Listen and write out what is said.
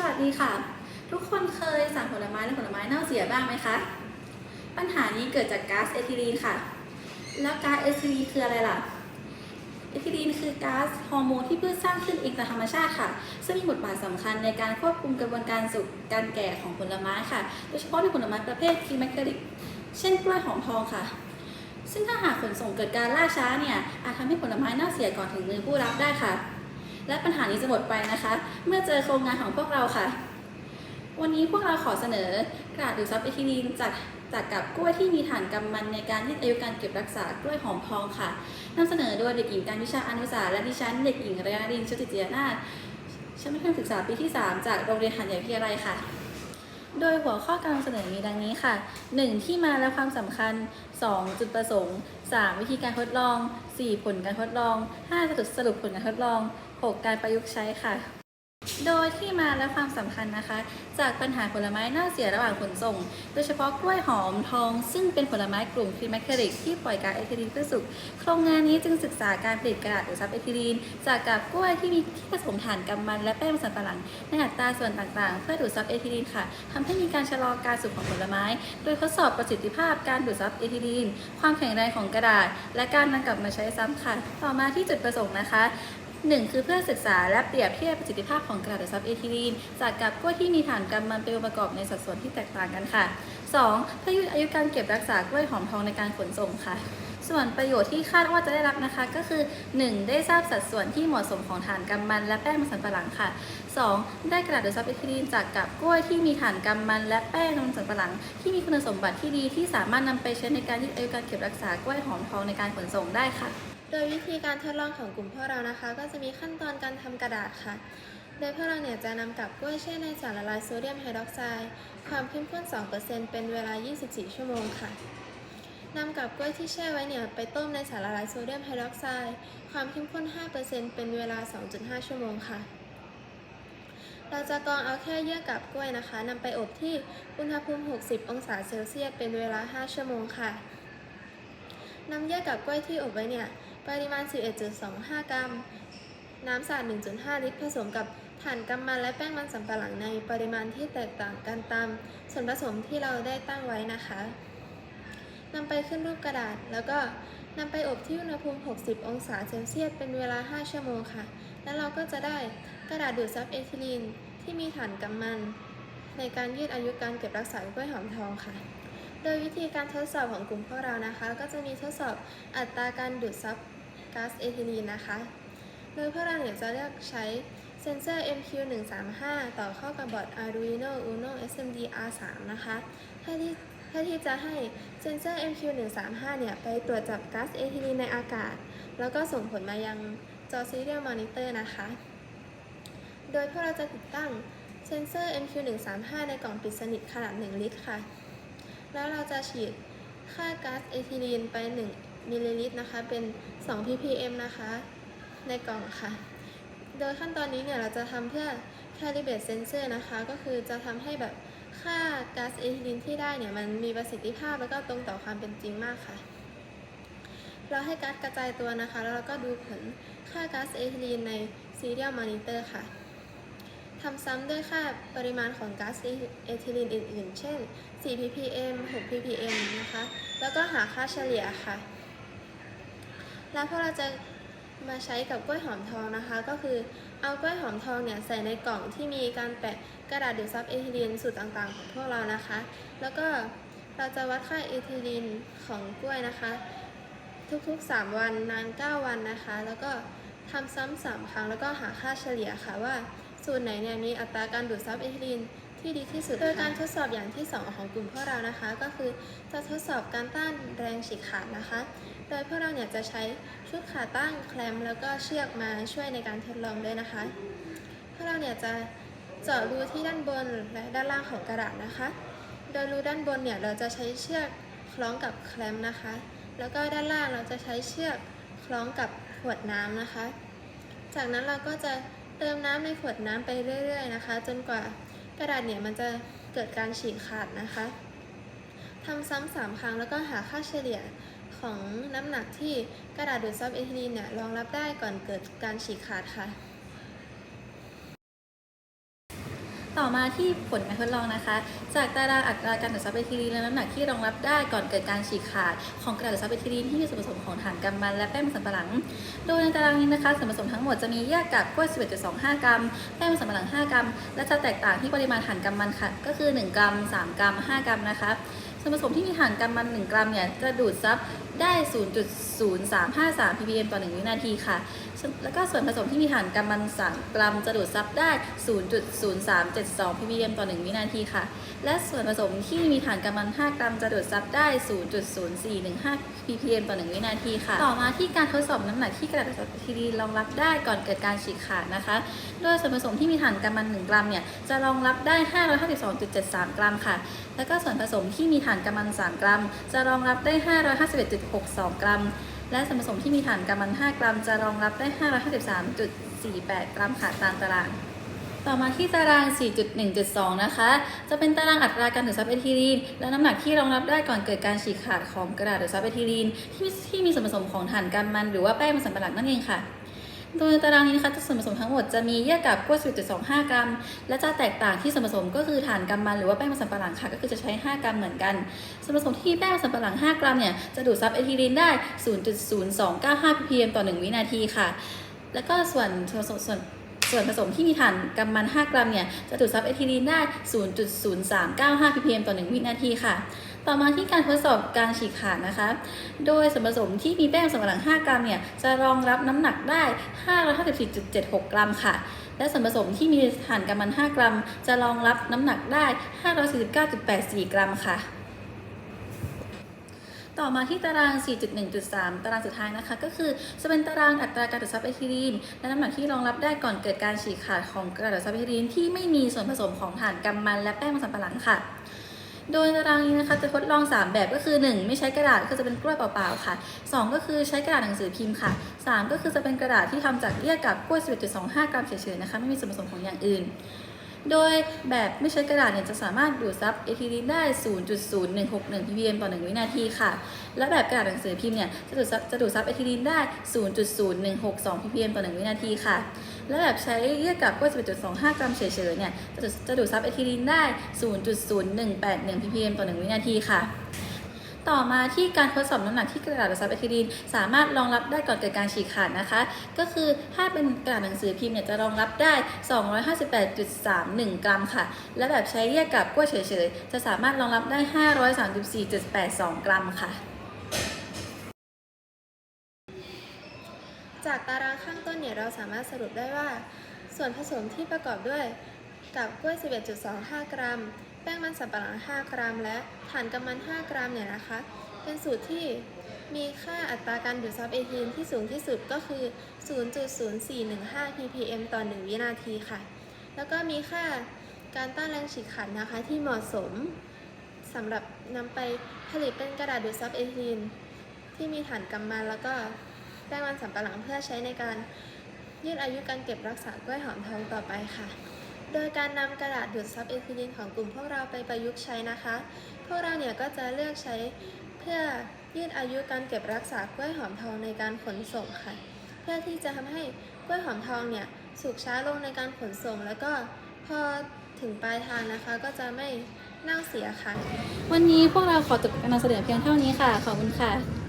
สวัสดีค่ะ ทุกคนเคยสั่งผลไม้และผลไม้เน่าเสียบ้างไหมคะ ปัญหานี้เกิดจากก๊าซเอทิลีนค่ะ แล้วก๊าซเอทิลีนคืออะไรล่ะ เอทิลีนคือก๊าซฮอร์โมนที่พืชสร้างขึ้นเองตามธรรมชาติค่ะ ซึ่งมีบทบาทสำคัญในการควบคุมกระบวนการสุกการแก่ของผลไม้ค่ะ โดยเฉพาะในผลไม้ประเภทคีแมคเคริกเช่นกล้วยหอมทองค่ะ ซึ่งถ้าหากขนส่งเกิดการล่าช้าเนี่ยอาจทำให้ผลไม้เน่าเสียก่อนถึงมือผู้รับได้ค่ะ และปัญหานี้จะหมดไปนะคะ เมื่อเจอโครงงานของพวกเราค่ะ วันนี้พวกเราขอเสนอกระดาษดูดซับเอทิลีนจากจากกับกล้วยที่มีฐานกำมันในการยืดอายุการเก็บรักษากล้วยหอมทองค่ะนำเสนอโดยเด็กหญิงการวิชาอนุสาและดิฉันเด็กหญิงระยารินชุติเจียนาชั้นมัธยมศึกษาปีที่ 3 จากโรงเรียนหันใหญ่พิทยาลัยค่ะ โดยหัวข้อการนำเสนอมีดังนี้ค่ะ 1. ที่มาและความสำคัญ 2. จุดประสงค์ 3. วิธีการทดลอง 4. ผลการทดลอง 5. สรุปสรุปผลการทดลอง 6. การประยุกต์ใช้ค่ะ โดยที่มาและความสำคัญนะคะ จากปัญหาผลไม้เน่าเสียระหว่างขนส่ง โดยเฉพาะกล้วยหอมทอง ซึ่งเป็นผลไม้กลุ่มครีมแมคเคริกที่ปล่อยก๊าซเอทิลีนเพื่อสุกโครงงานนี้จึงศึกษาการผลิตกระดาษดูดซับเอทิลีน จากกับกล้วยที่มีที่ผสมถ่านกำมันและแป้งมันสำปะหลังในอัตราส่วนต่างๆ เพื่อดูดซับเอทิลีนค่ะทำให้มีการชะลอการสุกของผลไม้ โดยทดสอบประสิทธิภาพการดูดซับเอทิลีน ความแข็งแรงของกระดาษ และการนำกลับมาใช้ซ้ำค่ะ ต่อมาที่จุดประสงค์นะคะ หนึ่งคือเพื่อศึกษาและเปรียบเทียบประสิทธิภาพของกระดาษดูดซับเอทิลีนจากกับกล้วยที่มีฐานกำมันเป็นองค์ประกอบในสัดส่วนที่แตกต่างกันค่ะ 2. เพื่อยืดอายุการเก็บรักษากล้วยหอมทองในการขนส่งค่ะ ส่วนประโยชน์ที่คาดว่าจะได้รับนะคะ ก็คือ 1. ได้ทราบสัดส่วนที่เหมาะสมของฐานกำมันและแป้งมันสำปะหลังค่ะ 2. ได้กระดาษดูซับเอทิลีนจากกับกล้วยที่มีฐานกำมันและแป้งมันสำปะหลัง ที่มีคุณสมบัติที่ดีที่สามารถนำไปใช้ในการยืดอายุการเก็บรักษากล้วยหอมทองในการขนส่งได้ค่ะ โดยวิธีการทดลองของกลุ่มพวกเรานะคะ ก็จะมีขั้นตอนการทำกระดาษค่ะ โดยพวกเราเนี่ยจะนำกับกล้วยแช่ในสารละลายโซเดียมไฮดรอกไซด์ความเข้มข้น 2%เป็นเวลา 24 ชั่วโมงค่ะนำกับกล้วยที่แช่ไว้เนี่ยไปต้มในสารละลายโซเดียมไฮดรอกไซด์ความเข้มข้น 5%เป็นเวลา 2.5 ชั่วโมงค่ะ เราจะกรองเอาแค่เยื่อกับกล้วยนะคะนำไปอบที่อุณหภูมิ 60 องศาเซลเซียสเป็นเวลา 5 ชั่วโมงค่ะนำเยื่อกับกล้วยที่อบไว้เนี่ย ปริมาณ 11.25 กรัม น้ำสะอาด 1.5 ลิตร ผสมกับถ่านกำมันและแป้งมันสำปะหลังในปริมาณที่แตกต่างกันตามส่วนผสมที่เราได้ตั้งไว้นะคะนำไปขึ้นรูปกระดาษ แล้วก็นำไปอบที่อุณหภูมิ 60 องศาเซลเซียสเป็นเวลา 5 ชั่วโมงค่ะ แล้วเราก็จะได้กระดาษดูดซับเอทิลีนที่มีถ่านกำมัน ในการยืดอายุการเก็บรักษากล้วยหอมทองค่ะ โดยวิธีการทดสอบของกลุ่มพวกเรานะคะ ก็จะมีทดสอบอัตราการดูดซับ ก๊าซเอทิลีนนะคะ โดยพวกเราเนี่ยจะเลือกใช้เซนเซอร์ MQ135 ต่อเข้ากับบอร์ด Arduino Uno SMD R3 นะคะเพื่อที่เพื่อที่จะให้เซนเซอร์ MQ135 เนี่ยไปตรวจจับก๊าซเอทิลีนในอากาศ แล้วก็ส่งผลมายังจอ Serial Monitor นะคะ โดยพวกเราจะติดตั้งเซนเซอร์ MQ135 ในกล่องปิดสนิทขนาด 1 ลิตรค่ะ แล้วเราจะฉีดค่าก๊าซเอทิลีนไป 1 มิลลิลิตรนะคะ เป็น 2 ppm นะคะ ในกล่องค่ะ โดยขั้นตอนนี้เนี่ยเราจะทำเพื่อ calibrate sensor นะคะ ก็คือจะทำให้แบบค่าก๊าซเอทิลีนที่ได้เนี่ย มันมีประสิทธิภาพแล้วก็ตรงต่อความเป็นจริงมากค่ะ เราให้ก๊าซกระจายตัวนะคะ แล้วเราก็ดูผลค่าก๊าซเอทิลีนใน serial monitor ค่ะทำซ้ำด้วยค่าปริมาณของก๊าซเอทิลีนอื่น ๆ เช่น 4 ppm 6 ppm นะคะ แล้วก็หาค่าเฉลี่ยค่ะ แล้วพอเราจะมาใช้กับกล้วยหอมทองนะคะ ก็คือเอากล้วยหอมทองเนี่ยใส่ในกล่องที่มีการแปะกระดาษดูดซับเอทิลีนสูตรต่างๆ ของพวกเรานะคะ แล้วก็เราจะวัดค่าเอทิลีนของกล้วยนะคะ ทุกๆ 3 วันนาน 9 วันนะคะ แล้วก็ทำซ้ำ3ครั้งแล้วก็หาค่าเฉลี่ยค่ะว่าสูตรไหนเนี่ยมีอัตราการดูดซับเอทิลีนที่ดีที่สุดโดยการทดสอบอย่างที่ 2 ของกลุ่มพวกเรานะคะ ก็คือจะทดสอบการต้านแรงฉีกขาดนะคะ โดยพวกเราเนี่ยจะใช้ชุดขาตั้งแคลมแล้วก็เชือกมาช่วยในการทดลองด้วยนะคะ พวกเราเนี่ยจะเจาะรูที่ด้านบนและด้านล่างของกระดาษนะคะ โดยรูด้านบนเนี่ยเราจะใช้เชือกคล้องกับแคลมนะคะ แล้วก็ด้านล่างเราจะใช้เชือกคล้องกับขวดน้ำนะคะ จากนั้นเราก็จะเติมน้ำในขวดน้ำไปเรื่อย ๆ นะคะ จนกว่ากระดาษเนี่ยมันจะเกิดการฉีกขาดนะคะทำซ้ำสามครั้งแล้วก็หาค่าเฉลี่ย ของน้ำหนักที่กระดาษดูดซับเอทิลีนเนี่ยรองรับได้ก่อนเกิดการฉีกขาดค่ะ ต่อมาที่ผลการทดลองนะคะ จากตารางอัตราการดูดซับเอทิลีนและน้ำหนักที่รองรับได้ก่อนเกิดการฉีกขาด ของกระดาษดูดซับเอทิลีนที่มีส่วนผสมของถ่านกัมมันและแป้งมันสำปะหลัง โดยในตารางนี้นะคะส่วนผสมทั้งหมดจะมีแยกกับกล้วย 11.25 กรัม แป้งมันสำปะหลัง 5 กรัม และจะแตกต่างที่ปริมาณถ่านกัมมันค่ะก็คือ 1 กรัม 3 กรัม 5 กรัมนะคะ วนผสมที่มีถ่านกัมมัน 1 กรัมเนี่ยจะดูดซับได้ 0.0353 ppm ต่อ 1 วินาทีค่ะ แล้วก็ส่วนผสมที่มีถ่านกัมมัน 3 กรัม จะดูดซับได้ 0.0372 ppm ต่อ 1 วินาทีค่ะ และส่วนผสมที่มีถ่านกัมมัน 5 กรัม จะดูดซับได้ 0.0415 ppm ต่อ 1 วินาทีค่ะ ต่อมาที่การทดสอบน้ำหนักที่กระดาษทีดีรองรับได้ก่อนเกิดการฉีกขาดนะคะ โดยส่วนผสมที่มีถ่านกัมมัน 1 กรัมเนี่ย จะรองรับได้ 552.73 กรัมค่ะ แล้วก็ส่วนผสมที่มีถ่านานกัมมัน3กรัม จะรองรับได้ 551.62 กรัม และส่วนผสมที่มีถ่านกัมมัน 5 กรัม จะรองรับได้ 553.48 กรัมค่ะตามตาราง ต่อมาที่ตาราง 4.1.2 นะคะ จะเป็นตารางอัตราการดูดซับเอทิลีน และน้ำหนักที่รองรับได้ก่อนเกิดการฉีกขาดของกระดาษดูดซับเอทิลีนที่มีที่มีส่วนผสมของถ่านกัมมันหรือว่าแป้งมันสำปะหลังนั่นเองค่ะ โดยตารางนี้นะคะส่วนผสมทั้งหมดจะมีแยกกับกล้วย10.25 กรัม และจะแตกต่างที่ส่วนผสมก็คือถ่านกัมมันหรือว่าแป้งมันสำปะหลังค่ะก็คือจะใช้ 5 กรัมเหมือนกันส่วนผสมที่แป้งมันสำปะหลัง 5 กรัมเนี่ยจะดูดซับเอทิลีนได้ 0.0295 ppm ต่อ 1 วินาทีค่ะ แล้วก็ส่วนส่วนส่วนส่วนผสมที่มีถ่านกัมมัน 5 กรัมเนี่ยจะดูดซับเอทิลีนได้ 0.0395 ppm ต่อ 1 วินาทีค่ะ ต่อมาที่การทดสอบการฉีกขาดนะคะ โดยส่วนผสมที่มีแป้งสำปะหลัง 5 กรัมเนี่ยจะรองรับน้ำหนักได้ 554.76 กรัมค่ะ และส่วนผสมที่มีถ่านกัมมัน 5 กรัม จะรองรับน้ำหนักได้ 549.84 กรัมค่ะต่อมาที่ตาราง 4.1.3 ตารางสุดท้ายนะคะ ก็คือจะเป็นตารางอัตราการดูดซับเอทิลีนและน้ำหนักที่รองรับได้ก่อนเกิดการฉีกขาดของกระดูดซับเอทิลีนที่ไม่มีส่วนผสมของถ่านกัมมันและแป้งมันสำปะหลังค่ะ โดยตารางนี้นะคะจะทดลอง 3 แบบก็คือ 1 ไม่ใช้กระดาษก็จะเป็นกล้วยเปล่าๆค่ะ 2 ก็คือใช้กระดาษหนังสือพิมพ์ค่ะ 3 ก็คือจะเป็นกระดาษที่ทำจากเยื่อกับกล้วย11.25 กรัมเฉยๆนะคะไม่มีส่วนผสมของอย่างอื่น โดยแบบไม่ใช้กระดาษเนี่ยจะสามารถดูดซับเอทิลีนได้ 0.0161 ppm ต่อ 1 วินาทีค่ะ และแบบกระดาษหนังสือพิมพ์เนี่ยจะดูดซับจะดูดซับเอทิลีนได้ 0.0162 ppm ต่อ 1 วินาทีค่ะ และแบบใช้เยื่อกับกล้วย11.25 กรัมเฉยๆเนี่ยจะดูดจะดูดซับเอทิลีนได้ 0.0181 ppm ต่อ 1 วินาทีค่ะ ต่อมาที่การทดสอบน้ำหนักที่กระดาษซับเอทิลีนสามารถรองรับได้ก่อนเกิดการฉีกขาดนะคะ ก็คือถ้าเป็นกระดาษหนังสือพิมพ์เนี่ยจะรองรับได้ 258.31 กรัมค่ะ และแบบใช้แยกกับกล้วยเฉยๆ จะสามารถรองรับได้ 534.82 กรัมค่ะจากตารางข้างต้นเนี่ยเราสามารถสรุปได้ว่า ส่วนผสมที่ประกอบด้วยกับกล้วย 11.25 กรัม ป้งมันสำปะหลัง 5 กรัม และถ่านกัมมัน 5 กรัมเนี่ยนะคะ เป็นสูตรที่มีค่าอัตราการดูดซับเอทีนที่สูงที่สุดก็คือ 0.0415 ppm ต่อ 1 วินาทีค่ะ แล้วก็มีค่าการต้านแรงฉีกขาดนะคะที่เหมาะสมสำหรับนำไปผลิตเป็นกระดาษดูดซับเอทีนที่มีฐานกัมมันแล้วก็แป้งมันสำปะหลังเพื่อใช้ในการยืดอายุการเก็บรักษากล้วยหอมทองต่อไปค่ะ โดยการนำกระดาษดูดซับเอทิลีนของกลุ่มพวกเราไปประยุกต์ใช้นะคะ พวกเราเนี่ยก็จะเลือกใช้เพื่อยืดอายุการเก็บรักษากล้วยหอมทองในการขนส่งค่ะ เพื่อที่จะทำให้กล้วยหอมทองเนี่ยสุกช้าลงในการขนส่ง แล้วก็พอถึงปลายทางนะคะก็จะไม่เน่าเสียค่ะ วันนี้พวกเราขอจบการนำเสนอเพียงเท่านี้ค่ะ ขอบคุณค่ะ